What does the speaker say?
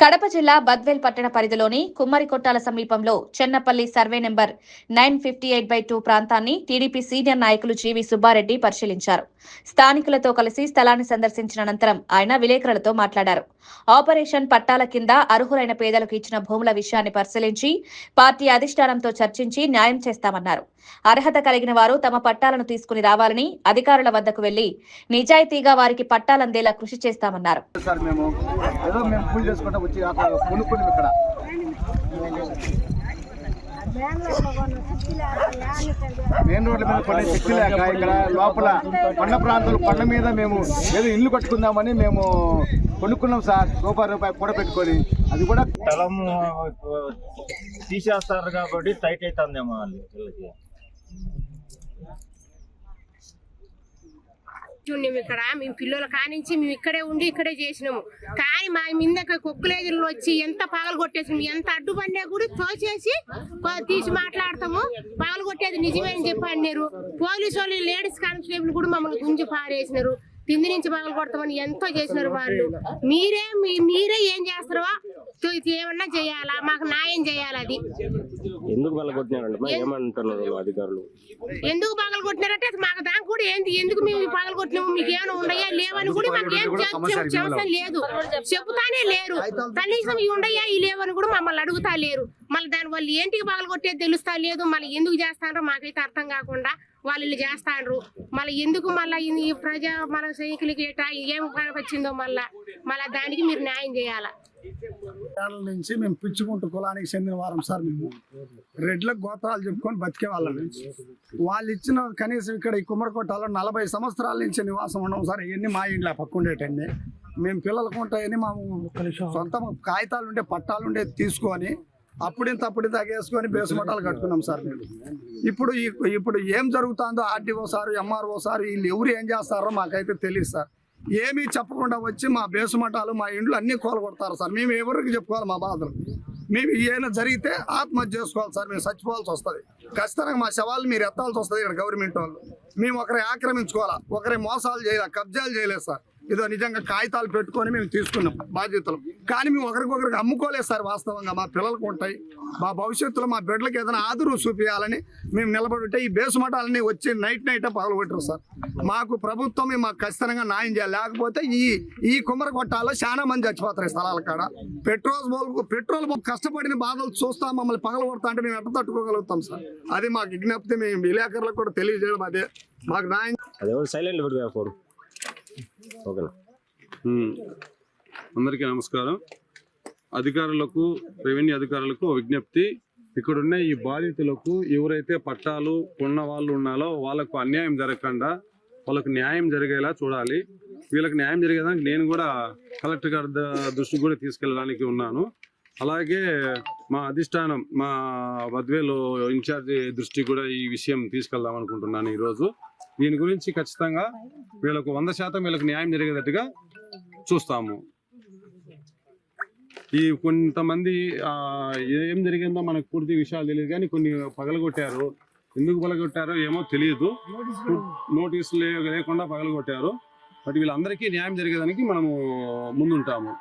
కడప జిల్లా బద్వేల్ పట్టణ పరిధిలోని కుమ్మరికొట్టాల సమీపంలో Chennapalli survey number nine fifty eight by two ప్రాంతాన్ని టీడీపీ సీనియర్ నాయకులు జీవి సుబ్బారెడ్డి పరిశీలించారు. స్థానికులతో కలిసి స్థలాన్ని సందర్శించిన అనంతరం ఆయన విలేకరులతో మాట్లాడారు. ఆపరేషన్ పట్టాల కింద అర్హులైన పేదలకు ఇచ్చిన భూముల విషయాన్ని పరిశీలించి పార్టీ అధిష్టానంతో చర్చించి న్యాయం చేస్తామన్నారు. అర్హత కలిగిన వారు తమ పట్టాలను తీసుకుని రావాలని అధికారుల వద్దకు వెళ్ళి నిజాయితీగా వారికి పట్టాలందేలా కృషి చేస్తామన్నారు. సార్ వచ్చి అక్కడ కొనుక్కున్నాం ఇక్కడ. మెయిన్ రోడ్ల మీద పడే శక్తి లేక ఇక్కడ లోపల కొండ ప్రాంతాలు కొండ మీద మేము ఏదో ఇల్లు కట్టుకుందామని మేము కొనుక్కున్నాం సార్. రూపాయి రూపాయి కూడా పెట్టుకొని. అది కూడా స్థలం తీసేస్తారు కాబట్టి టైట్ అవుతుందేమో వాళ్ళు ఉన్నాం ఇక్కడ మేము పిల్లల కానించి మేము ఇక్కడే ఉండి ఇక్కడే చేసినాము. కానీ మా మీద కుక్కలేజీలు వచ్చి ఎంత పగలు కొట్టేసినాము ఎంత అడ్డుపడినా కూడా తోచేసి తీసి మాట్లాడతాము. పగలు కొట్టేది నిజమే అని చెప్పి అన్నారు పోలీసు వాళ్ళు లేడీస్ కానిస్టేబుల్ కూడా మమ్మల్ని గుంజి పారేసినారు. తిండి నుంచి పగలు కొడతామని ఎంతో చేసినారు వాళ్ళు. మీరే మీ- మీరే ఏం చేస్తారో ఏమన్నా చేయాలా? మాకు న్యాయం చేయాలి అది ఎందుకు మరి ఏమంటున్నారు అధికారులు? ఎందుకు పగలు కొట్టినారంటే అది మాకు దానికి కూడా ఏంది? ఎందుకు మేము పగలు కొట్టినాము మీకు ఏమైనా ఉన్నాయా? లేవని కూడా మాకు ఏం చె- చె- సమస్య లేదు. చెబుతానే లేరు. కనీసం ఇవి ఉండయా ఈ లేవని కూడా మమ్మల్ని అడుగుతా లేరు. మళ్ళీ దాని వాళ్ళు ఏంటికి పగలు కొట్టేది తెలుస్తా లేదు. మళ్ళీ ఎందుకు చేస్తారో మాకైతే అర్థం కాకుండా వాళ్ళు ఇల్లు చేస్తాండ్రు మళ్ళీ ఎందుకు మళ్ళీ ఈ ప్రజా మన సైనికులకి ఏం వచ్చిందో మళ్ళా? మళ్ళీ దానికి మీరు న్యాయం చేయాలా? ఏళ్ళ నుంచి మేము పిచ్చుకుంటూ కులానికి చెందిన వారం సార్ మేము. రెడ్ల గోత్రాలు చెప్పుకొని బతికే వాళ్ళం. వాళ్ళు ఇచ్చిన కనీసం ఇక్కడ ఈ కుమ్మరకొట్టాలో నలభై సంవత్సరాల నుంచి నివాసం ఉన్నాం సార్. ఇవన్నీ మా ఇంట్లో పక్కుండేటండి మేము పిల్లలకు ఉంటాయని మా సొంత కాగితాలు ఉండే పట్టాలు ఉండే తీసుకొని అప్పుడింత అప్పుడింత తగేసుకొని బేసుమట్టాలు కట్టుకున్నాం సార్ మేము. ఇప్పుడు ఇప్పుడు ఏం జరుగుతుందో ఆర్టీఓ సార్ ఎంఆర్ఓ సార్ వీళ్ళు ఎవరు ఏం చేస్తారో మాకైతే తెలియదు సార్. ఏమీ చెప్పకుండా వచ్చి మా బేసుమటాలు మా ఇండ్లు అన్నీ కోలగొడతారు సార్. మేము ఎవరికి చెప్పుకోవాలి మా బాధలు? మేము ఏమైనా జరిగితే ఆత్మహత్య చేసుకోవాలి సార్. మేము చచ్చిపోవాల్సి వస్తుంది. ఖచ్చితంగా మా శవాలు మీరు ఎత్తాల్సి వస్తుంది ఇక్కడ గవర్నమెంట్ వాళ్ళు. మేము ఒకరి ఆక్రమించుకోవాలా? ఒకరి మోసాలు చేయాలి? కబ్జాలు చేయలేదు సార్. ఇదో నిజంగా కాగితాలు పెట్టుకొని మేము తీసుకున్నాం బాధ్యతలు. కానీ మేము ఒకరికొకరికి అమ్ముకోలేదు సార్ వాస్తవంగా. మా పిల్లలకు ఉంటాయి. మా భవిష్యత్తులో మా బిడ్డలకు ఏదైనా ఆదురు చూపించాలని మేము నిలబడి ఉంటే ఈ బేసుమటాలన్నీ వచ్చి నైట్ నైట్ పగలగొట్టరు సార్. మాకు ప్రభుత్వం మాకు ఖచ్చితంగా న్యాయం చేయాలి. లేకపోతే ఈ ఈ కుమ్మర కొట్టాల్లో చాలా మంది చచ్చిపోతారు ఈ స్థలాల కాడ. పెట్రోల్ బోల్కు పెట్రోల్ బోల్ కష్టపడిన బాధలు చూస్తా మమ్మల్ని పగలగొడతా అంటే మేము ఎట్లా తట్టుకోగలుగుతాం సార్? అది మాకు విజ్ఞప్తి మేము విలేకరులకు కూడా తెలియజేయడం అదే. మాకు న్యాయం సైలెంట్ ఓకేనా? అందరికీ నమస్కారం. అధికారులకు రెవెన్యూ అధికారులకు విజ్ఞప్తి. ఇక్కడున్న ఈ బాధితులకు ఎవరైతే పట్టాలు కొన్న వాళ్ళు ఉన్నారో వాళ్ళకు అన్యాయం జరగకుండా వాళ్ళకు న్యాయం జరిగేలా చూడాలి. వీళ్ళకి న్యాయం జరిగేదానికి నేను కూడా కలెక్టర్ గారి దృష్టికి కూడా తీసుకెళ్ళడానికి ఉన్నాను. అలాగే మా అధిష్టానం మా వద్వేలు ఇన్ఛార్జి దృష్టికి కూడా ఈ విషయం తీసుకెళ్దాం అనుకుంటున్నాను ఈరోజు. దీని గురించి ఖచ్చితంగా వీళ్ళకు వంద శాతం వీళ్ళకి న్యాయం జరిగేటట్టుగా చూస్తాము. ఈ కొంతమంది ఏం జరిగిందో మనకు పూర్తి విషయాలు తెలియదు కానీ కొన్ని పగలగొట్టారు. ఎందుకు పగలగొట్టారో ఏమో తెలియదు. నోటీసులు లేకుండా పగలగొట్టారు. బట్ వీళ్ళందరికీ న్యాయం జరిగేదానికి మనము ముందుంటాము.